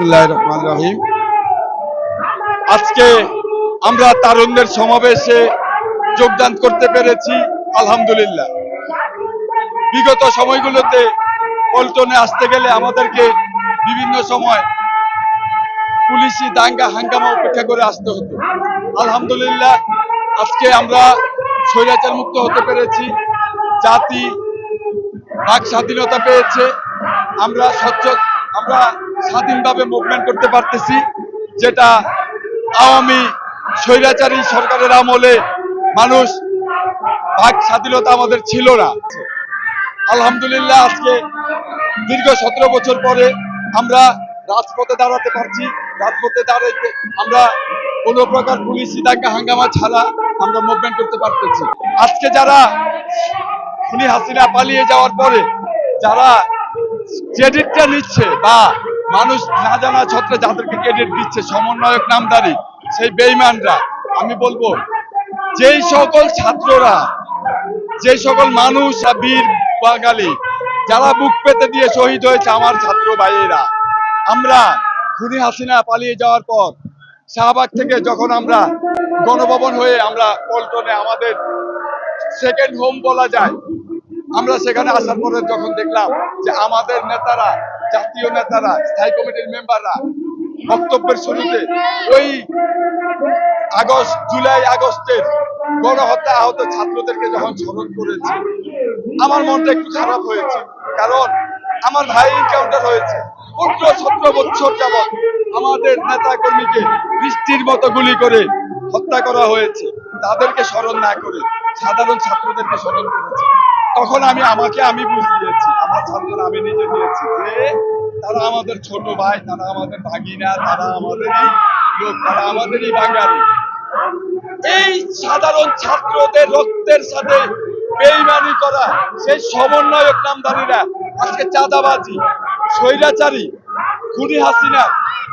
রহিম। আজকে আমরা তারুণ্যের সমাবেশে যোগদান করতে পেরেছি, আলহামদুলিল্লাহ। বিগত সময়গুলোতে পল্টনে আসতে গেলে আমাদেরকে বিভিন্ন সময় পুলিশি দাঙ্গা হাঙ্গামা উপেক্ষা করে আসতে হতো। আলহামদুলিল্লাহ, আজকে আমরা স্বৈরাচার মুক্ত হতে পেরেছি, জাতি বাক স্বাধীনতা পেয়েছে, আমরা স্বচ্ছ আমরা স্বাধীনভাবে মুভমেন্ট করতে পারতেছি, যেটা আওয়ামী স্বৈরাচারী সরকারের আমলে মানুষ বাক স্বাধীনতা আমাদের ছিল না। আলহামদুলিল্লাহ, আজকে দীর্ঘ সতেরো বছর পরে আমরা রাজপথে দাঁড়াতে পারছি। রাজপথে দাঁড়াইতে আমরা কোনো প্রকার পুলিশি দাঙ্গা হাঙ্গামা ছাড়া আমরা মুভমেন্ট করতে পারতেছি। আজকে যারা খুনি হাসিনা পালিয়ে যাওয়ার পরে, যারা ক্রেডিটটা নিচ্ছে বা মানুষ না জানা ছত্রে যাদেরকে ক্রেডিট দিচ্ছে, সমন্বয়ক নামদারি, সেই বেইমানরা আমি বলব, যেই সকল ছাত্ররা যে সকল মানুষ বীর বাঙালি, যারা বুক পেতে দিয়ে শহীদ হয়েছে আমার ছাত্র ভাইয়েরা, আমরা খুনি হাসিনা পালিয়ে যাওয়ার পর, শাহবাগ থেকে যখন আমরা গণভবন হয়ে আমরা পল্টনে আমাদের সেকেন্ড হোম বলা যায়, আমরা সেখানে আসার পরে যখন দেখলাম যে আমাদের নেতারা জাতীয় নেতারা, স্থায়ী কমিটির মেম্বাররা বক্তব্যের শুরুতে ওই আগস্ট, জুলাই, আগস্টের গণহত্যা আহত ছাত্রদেরকে যখন স্মরণ করেছে, আমার মনটা একটু খারাপ হয়েছে। কারণ আমার ভাই এনকাউন্টার হয়েছে। পনেরো সতেরো বছর যাবৎ আমাদের নেতা কর্মীকে বৃষ্টির মতো গুলি করে হত্যা করা হয়েছে। তাদেরকে স্মরণ না করে সাধারণ ছাত্রদেরকে স্মরণ করেছে। তখন আমি, আমাকে আমি বুঝিয়েছি ছাত্ররা আমি নিজে দিয়েছি যে তারা আমাদের ছোট ভাই, তারা আমাদের ভাগিনা, তারা আমাদেরই লোক, তারা আমাদেরই বাঙালি। এই সাধারণ ছাত্রদের রক্তের সাথে বেইমানি করা, সেই সমন্বয়ক নামধারীরা, আজকে চাঁদাবাজি, স্বৈরাচারী, খুনি হাসিনা,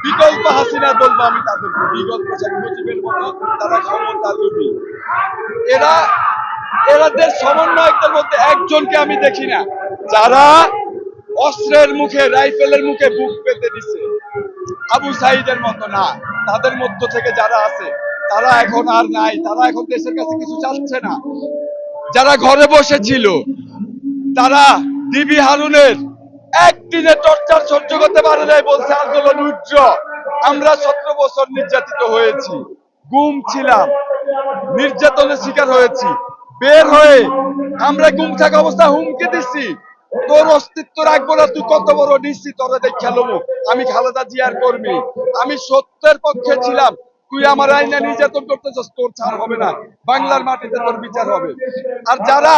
বিকল্প হাসিনা বলব আমি তাদেরকে। বিকল্প শেখ মুজিবের মতো তারা ক্ষমতা লোভী। এরা এরাদের সমন্বয়কদের মধ্যে একজনকে আমি দেখি না, যারা অস্ত্রের মুখে, রাইফেলের মুখে বুক পেতে দিছে। আবু সাইদের মতো না, তাদের মধ্য থেকে যারা আছে, তারা এখন আর নাই, তারা এখন দেশের কাছে কিছু চাচ্ছে না। যারা ঘরে বসে ছিল, তারা ডিবি হারুনের একদিনে টর্চার সহ্য করতে পারে নাই বলছে, আন্দোলন উজ্জ্ব আমরা সতেরো বছর নির্যাতিত হয়েছি, গুম ছিলাম, নির্যাতনের শিকার হয়েছি। বের হয়ে আমরা গুম থাকা অবস্থা হুমকি দিচ্ছি। তোর অস্তিত্ব রাখব না, তুই কত বড় নিশ্চিত তোরা দেখ খেলব আমি খালেদা জিয়ার কর্মী, আমি সত্যের পক্ষে ছিলাম। তুই আমার আইনা নির্যাতন করতেছস, তোর ছাড় হবে না। বাংলার মাটিতে তোর বিচার হবে। আর যারা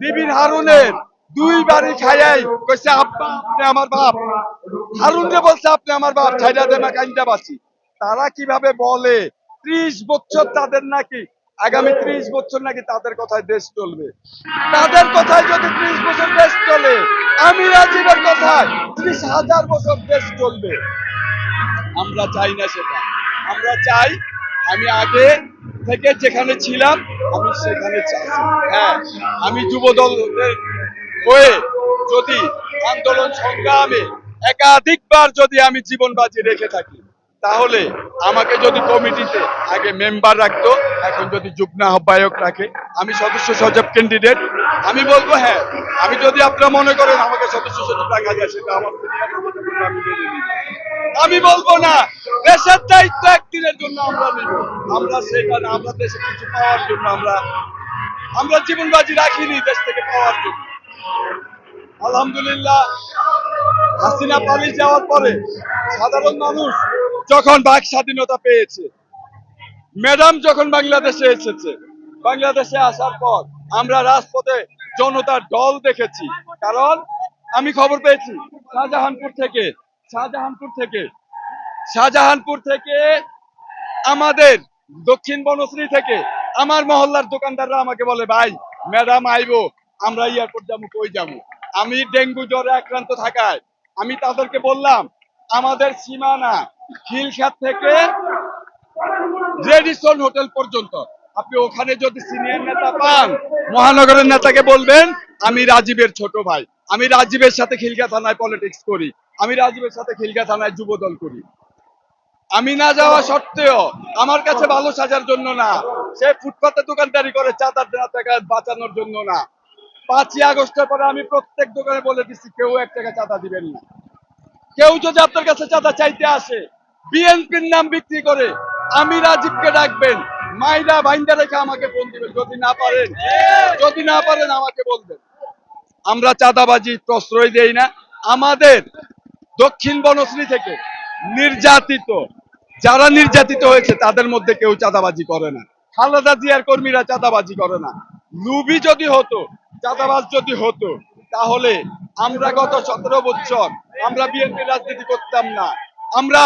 বিবির হারুনের দুই বাড়ি খাইয়াই কইছে, আব্বা, আপনি আমার বাপ। হারুন রে বলছে, আপনি আমার বাপ ছাইরা দে না কাইন্দা বাঁচি। তারা কীভাবে বলে? ত্রিশ বছর তাদের নাকি আগামী ত্রিশ বছর নাকি তাদের কথায় দেশ চলবে? তাদের কথায় যদি ত্রিশ বছর দেশ চলে, আমি রাজীবের কথায় ত্রিশ হাজার বছর দেশ চলবে। আমরা চাই না সেটা। আমরা চাই আমি আগে থেকে যেখানে ছিলাম, আমি সেখানে চাই। হ্যাঁ আমি যুব দলের হয়ে যদি আন্দোলন সংগ্রামে একাধিকবার যদি আমি জীবন বাজি রেখে থাকি তাহলে আমাকে যদি কমিটিতে আগে মেম্বার রাখতো, এখন যদি যুগ্ম আহ্বায়ক রাখে, আমি সদস্য সজব ক্যান্ডিডেট আমি বলব হ্যাঁ আমি যদি আপনারা মনে করেন আমাকে সদস্য সচিব রাখা যায়, সেটা আমার। আমি বলব না, দেশের দায়িত্ব একদিনের জন্য আমরা নিব। আমরা সেটা না আমরা দেশে কিছু পাওয়ার জন্য আমরা আমরা জীবনবাজি রাখিনি দেশ থেকে পাওয়ার জন্য। আলহামদুলিল্লাহ, হাসিনা পালিয়ে যাওয়ার পরে সাধারণ মানুষ যখন বাক স্বাধীনতা পেয়েছে, ম্যাডাম যখন বাংলাদেশে এসেছে, বাংলাদেশে আসার পর আমরা রাজপথে জনতার দল দেখেছি। কারণ আমি খবর পেয়েছি, শাহজাহানপুর থেকে শাহজাহানপুর থেকে শাহজাহানপুর থেকে আমাদের দক্ষিণ বনশ্রী থেকে আমার মহল্লার দোকানদাররা আমাকে বলে, ভাই, ম্যাডাম আইবো, আমরা এয়ারপোর্ট যাব, কই যাব? আমি ডেঙ্গু জ্বরে আক্রান্ত থাকায়, আমি তাদেরকে বললাম, আমাদের সীমানা খিলখাত থেকে রেডিসন হোটেল পর্যন্ত। আপনি ওখানে যদি সিনিয়র নেতা পান, মহানগরের নেতাকে বলবেন, আমি রাজীবের ছোট ভাই, আমি রাজীবের সাথে খিলগা থানায় পলিটিক্স করি, আমি রাজীবের সাথে খিলগা থানায় যুবদল করি। আমি না যাওয়া সত্ত্বেও আমার কাছে ভালো সাজার জন্য না, সে ফুটপাতে দোকানদারি করে চাঁদার টাকা বাঁচানোর জন্য না। পাঁচই আগস্টের পরে আমি প্রত্যেক দোকানে বলে দিচ্ছি কেউ এক টাকা চাঁদা দিবেন না। কেউ যদি আপনার কাছে চাঁদা চাইতে আসে, বিএনপির নাম বিক্রি করে আমি রাজীবকে ডাকবেন, মাইরা বাইন্দা রেখে আমাকে ফোন দিবেন, যদি না পারেন, যদি না পারেন আমাকে বলবেন। আমরা চাঁদাবাজি, প্রশ্রয় দেই না। আমাদের দক্ষিণ বনশ্রী থেকে নির্যাতিত, যারা নির্যাতিত হয়েছে, তাদের মধ্যে কেউ চাঁদাবাজি করে না। খালেদা জিয়ার কর্মীরা চাঁদাবাজি করে না। লুবি যদি হতো চাঁদাবাজ যদি হতো, তাহলে আমরা গত সতেরো বছর আমরা বিএনপি রাজনীতি করতাম না। আমরা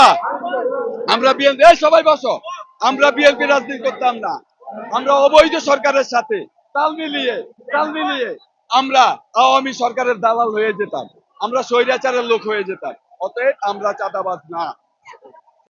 আমরা বিএনপি সবাই বসো। আমরা বিএনপি রাজনীতি করতাম না। আমরা অবৈধ সরকারের সাথে তাল মিলিয়ে তাল মিলিয়ে আমরা আওয়ামী সরকারের দালাল হয়ে যেতাম। আমরা স্বৈরাচারের লোক হয়ে যেতাম। অতএব আমরা চাঁদাবাজ না।